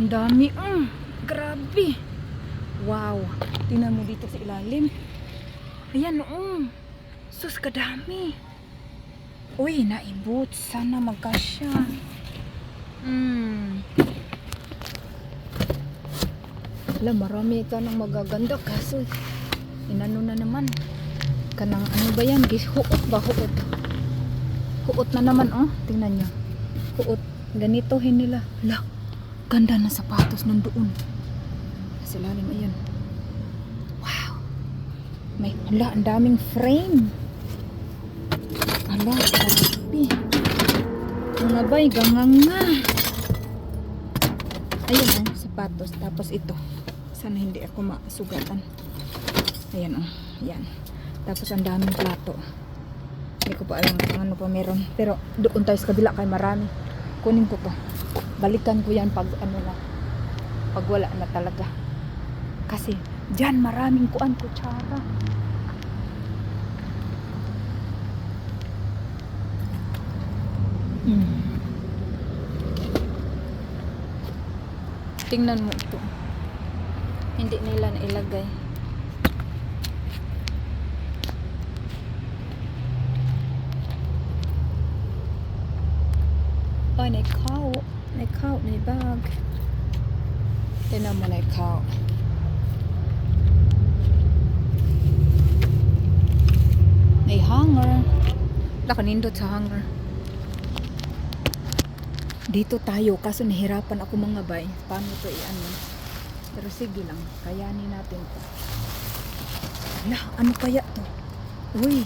Ang dami. Mm, grabe. Wow. Tingnan mo dito sa ilalim. Ayan, oo. Sus, kadami. Uy, naibot. Sana magkasya. Hmm. Wala, marami ka nang magaganda. Kaso, inano na naman. Kanang ano ba yan? Huot ba? Huot. Huot na naman, oh. Tingnan nyo. Huot. Ganitohin nila. Hala, ganda na sapatos nandoon. Sa lalim, ayan. Wow. May, hala, ang daming frame. Hala, grabe. Mga bay, ganganga. Ayun, oh, sapatos. Tapos ito. Sana hindi ako masugatan. Ayan, oh. Yan. Tapos ang daming plato. Hindi ko pa alam kung ano pa meron. Pero doon tayo sa kabila kay marami. Kunin ko to. Balikan ko yan pag ano na. Pag wala na talaga. Kasi dyan maraming kuan kutsara. Hmm. Tingnan mo ito. Hindi nila nailagay. Ay, may cow. May cow, may bag. Tingnan mo na cow. May hanger. Laka nindot sa hanger. Dito tayo, kaso nahirapan ako mga bay. Paano to i-ano? Pero sige lang, kayanin natin to. Lah, ano kaya to? Uy,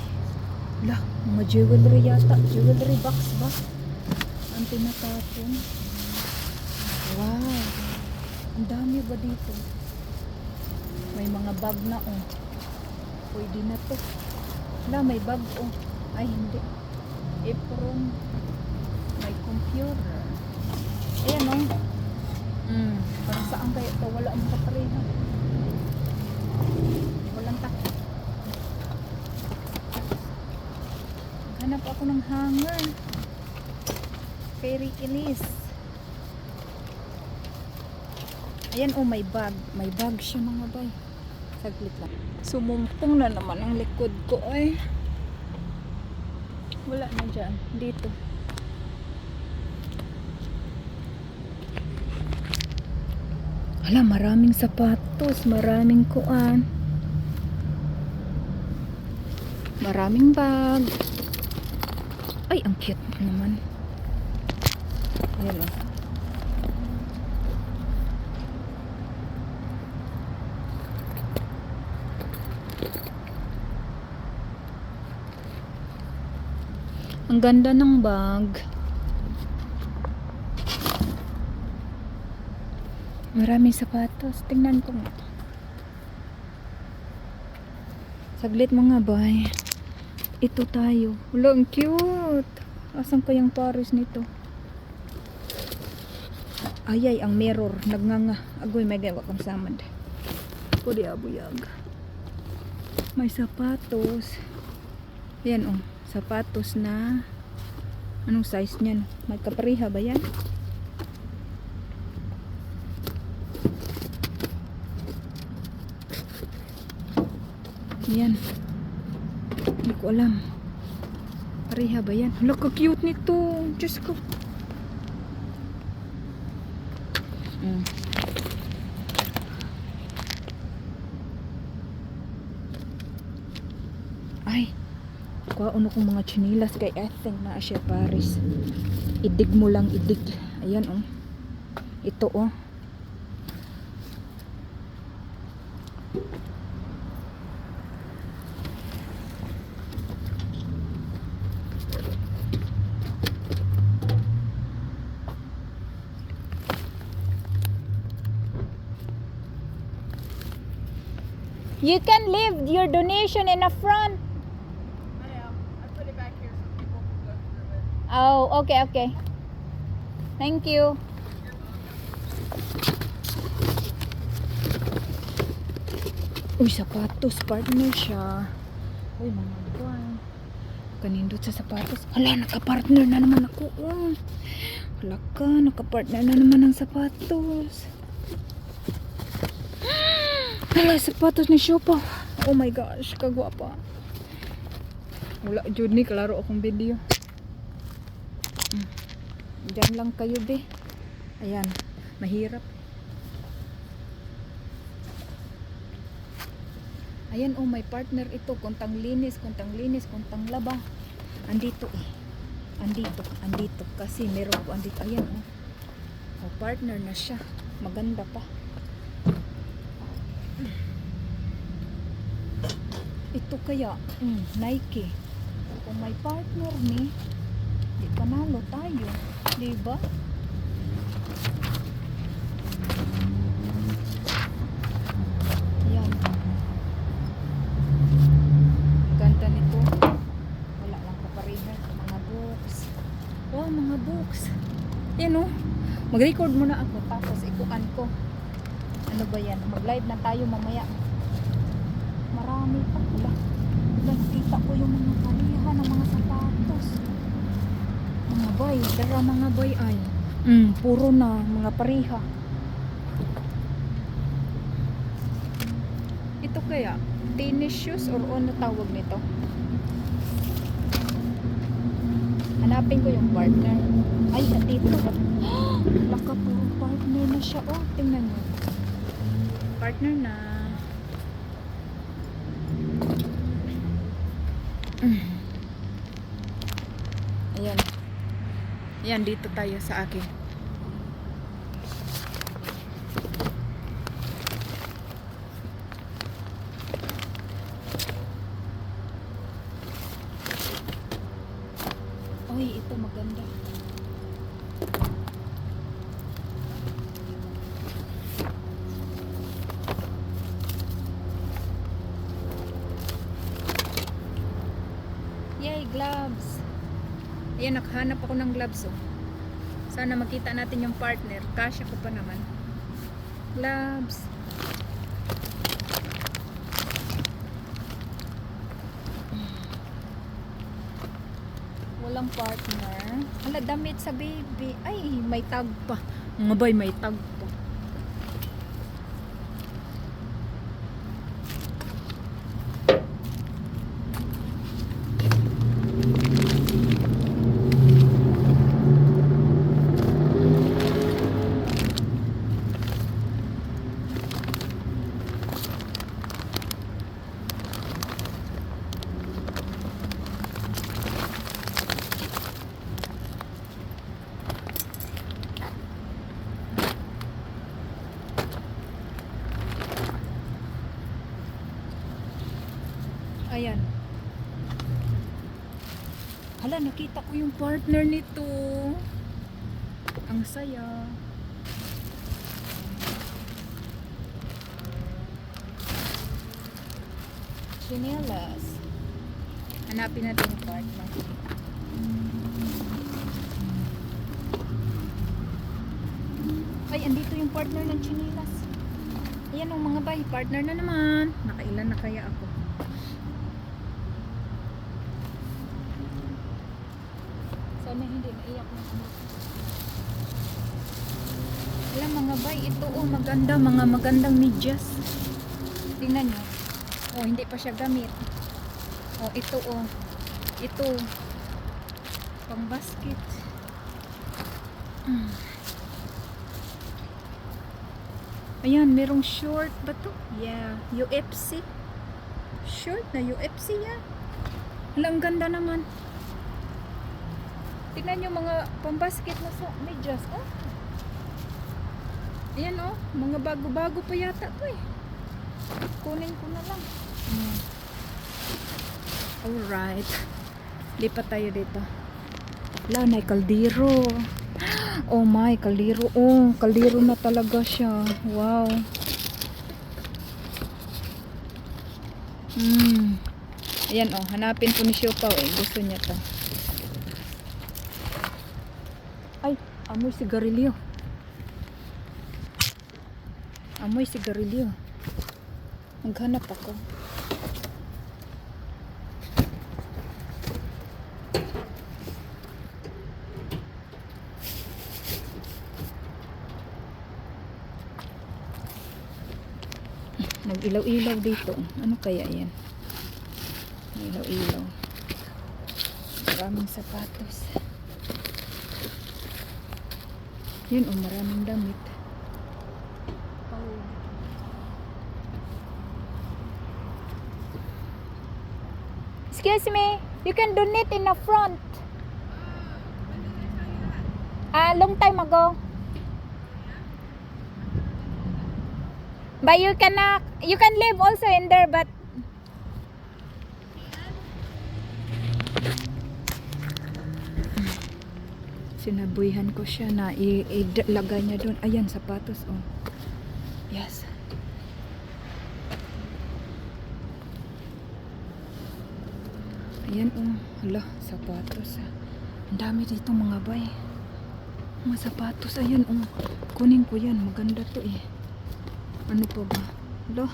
lah, mga jewelry. Jewelry box ba? Ang tinatapon. Wow. Ang dami ba dito? May mga bag na oh. Pwede na to. Wala, may bag oh. Ay, hindi. Apron. May computer. Ayan oh. Mm, para saan kaya ito? Wala ang kapareha. Walang takip. Hanap ako ng hanger. Fairy Kilis. Ayan oh, may bag. May bag siya mga bay. Saglit lang. Sumumpong na naman ang likod ko ay. Wala na dyan. Dito. Hala, maraming sapatos, maraming kuan. Maraming bag. Ay, ang cute naman. Ayan o. Ang ganda ng bag. Maraming sapatos. Tingnan ko nga. Saglit mga bay. Ito tayo. Wala, ang cute. Asan kayang pares nito? Ayay, ang mirror. Nagnganga. Agoy, may gawa kang samad. Pwede abuyag. May sapatos. Yan oh. Sapatos na anong size niyan? May kapareha ba yan? Yan. Hindi ko alam. Pareha ba yan? Hala, ka-cute nito. Diyos ko. Mm. Ay. Kuha ano kong mga chinilas kay Etheng na siya Paris. Idig mo lang, idig. Ayan oh. Ito oh. You can leave your donation in the front. I am. I put it back here so people can go through it. Oh, okay, okay. Thank you. Uy, sapatos. Partner siya. Uy, mga buwan. Kanindot sa sapatos. Hala, naka-partner na naman ako. Oh. Laka, nakapartner na naman ng sapatos. Hala, sapatos ni Shopa. Oh my gosh, kagwapa. Wala, jud ni, kalaro akong video. Diyan lang kayo, be. Ayan, mahirap. Ayan, oh, may partner ito. Kuntang linis, kuntang linis, kuntang laba. Andito eh. Andito, andito. Kasi meron ko andito. Ayan, oh. Oh, partner na siya. Maganda pa. Ito kaya, mm, Nike. Kung may partner ni, di panalo tayo. Di ba? Yan. Ganda nito. Wala lang kaparihan. Mga books. Wow, mga books. Yan oh. Mag-record muna ako tapos ikuan ko. Ano ba yan? Mag-live na tayo mamaya. Marami pa. Wala. Nakita ko yung mga palihan ng mga sapatos. Bay. Dara mga bay ay. Mm, puro na mga pariha. Ito kaya, tennis shoes or ano tawag nito? Hanapin ko yung partner. Ay, dito. Laka puro partner na siya. Oh, tingnan nyo. Partner na. Ayan. Ayan, dito tayo sa akin. Uy, ito maganda. Yay, gloves. Ayan, nakahanap ako ng gloves, oh. Sana makita natin yung partner. Kasya ko pa naman. Gloves. Walang partner. Wala damit sa baby. Ay, may tag pa. Mga bay, may tag pa. Ayan. Hala, nakita ko yung partner nito. Ang saya. Chinelas. Hanapin natin yung partner. Ay, andito yung partner ng chinelas. Ayan ang mga bay, partner na naman. Nakailan na kaya ako? Sana hindi naiyak ng anak. Alam mga bay, ito oh maganda, mga magandang medyas. Tingnan nyo. Oh, hindi pa siya gamit. Oh, ito oh. Ito. Pang basket. Mm. Ayan, merong short ba to? Yeah, UFC. Short na UFC yan. Yeah. Ang ganda naman. Tignan nyo mga pambasket na sa medyas. Oh. Ayan oh. Mga bago-bago pa yata to eh. Kunin ko na lang. Mm. Alright. Lipat tayo dito. Wala na kaldero. Oh my, kaldero. Oh, kaldero na talaga siya. Wow. Hmm. Ayan oh, hanapin ko ni Siopaw eh. Gusto niya to. Amoy sigarilyo. Amoy sigarilyo. Maghanap ako. Nag-ilaw-ilaw dito. Ano kaya yan? Ilaw-ilaw. Maraming sapatos. Yun oh, maraming damit. Excuse me, you can donate in the front. A long time ago. But you cannot, you can live also in there, but sinabuihan ko siya na ilagay niya doon. Ayan, sapatos, oh. Yes. Ayan, oh. Hala, sapatos, ah. Ang dami dito mga bay. Mga sapatos, ayan, oh. Kunin ko yan. Maganda to, eh. Ano pa ba? Hala.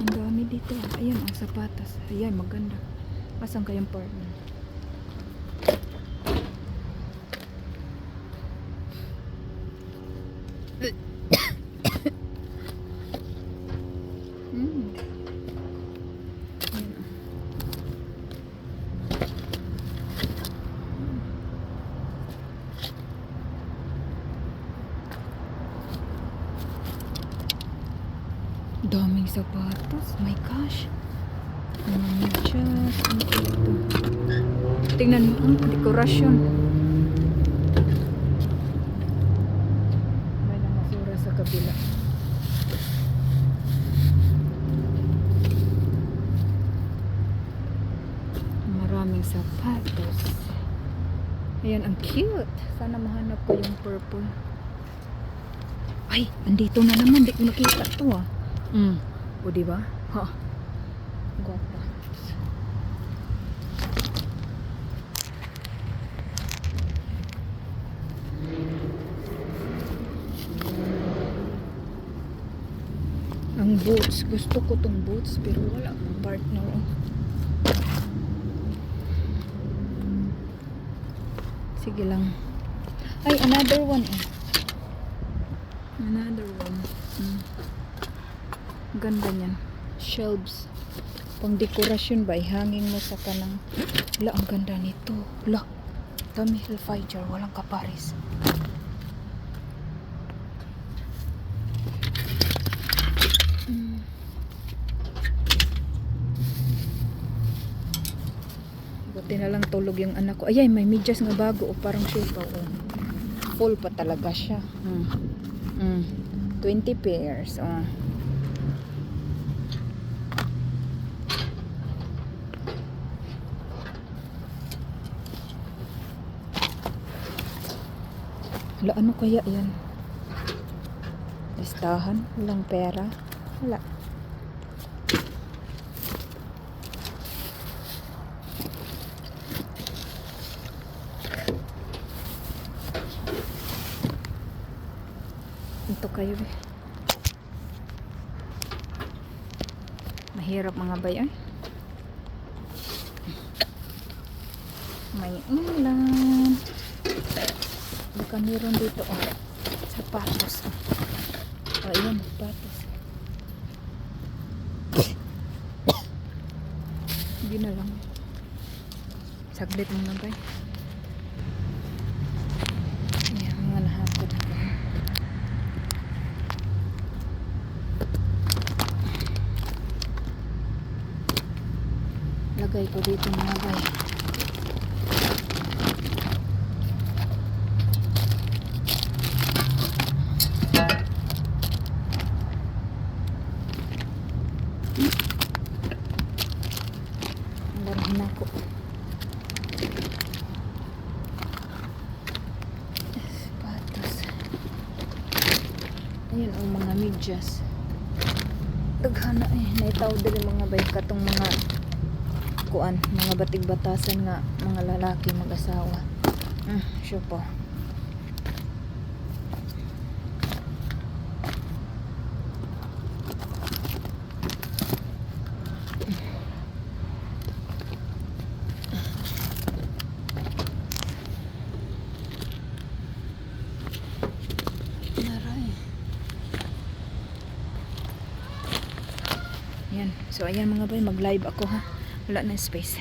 Ang dami dito. ah. Ayan, ang sapatos. Ayan, maganda. Asan kayang partner? Mm. Ayan, ah. Daming sapatos. My gosh. Ano pa ito? Tingnan mo ang dekorasyon. May namasura sa kabila. Maraming sapatos. Ayan, ang cute. Sana mahanap ko yung purple. Ay, andito na naman. Di ko nakita to ah. Mm. O, di ba? Ha. Gwapa. Ang boots. Gusto ko tong boots pero wala akong partner. Oh. Sige lang. Ay, another one. Oh. Another one. Mm. Ganda niyan. Shelves. Pang dekorasyon ba? Ihanging mo sa kanang... La, ang ganda nito. La, Tommy Hilfiger. Walang kaparis. Mm. Buti na lang tulog yung anak ko. Ayay, may medyas nga bago. O parang sure pa. Oh. Full pa talaga siya. Mm. Mm. 20 pairs. Oh. Hala, ano kaya yan? Listahan? Walang pera? Wala. Ito kayo eh. Mahirap mga bayan. May ulan. Baka meron dito oh. Sapatos. Oh, ayan, sapatos. Hindi na lang. Saglit muna ba? Ayan, mga nahapod ako. Lagay ko dito mga bay. Larahin ako. Sapatos. Ayan ang mga medyas. Daghana eh. Naitaw din mga bay katong mga kuan, mga batig batasan nga mga lalaki mag-asawa. Mm, sure po. Naray. Ayan. So, ayan mga bay, mag-live ako ha. Wala na space.